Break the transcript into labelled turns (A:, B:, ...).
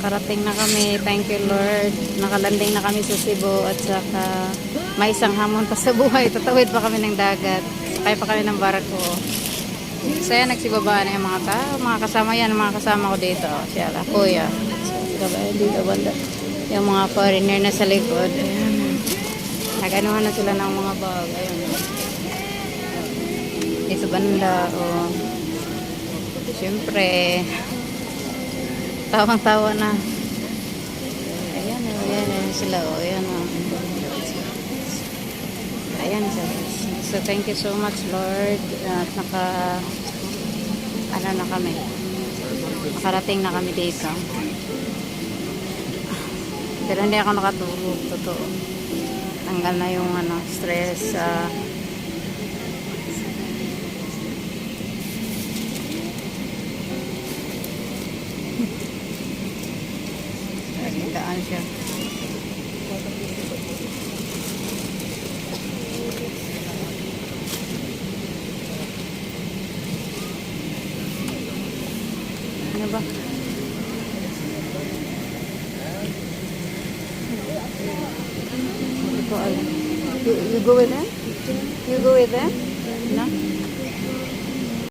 A: nakarating na kami. Thank you, Lord. Nakalanding na kami sa Cebu at saka may isang hamon pa sa buhay. Tatawid pa kami ng dagat. Sakay pa kami ng barko. So, yan, nagsibabaan na yung mga tao. Mga kasama yan, mga kasama ko dito. Siya, la, kuya. Dito, banda. Yung mga foreigner na sa likod. Ayan. Naganuhan na sila ng mga bag. Ayun. Ito banda, oh. Siyempre, tawang-tawa na. Ayan, ayan, ayan sila, oh, ayan, oh. Ayan, so, so thank you so much, Lord. At naka, ano na kami, nakarating na kami dito. Pero hindi ako nakatulog, totoo. Tanggal na yung ano, stress, ah, Daan siya. Ano ba? You, you go with them? You go with them? No?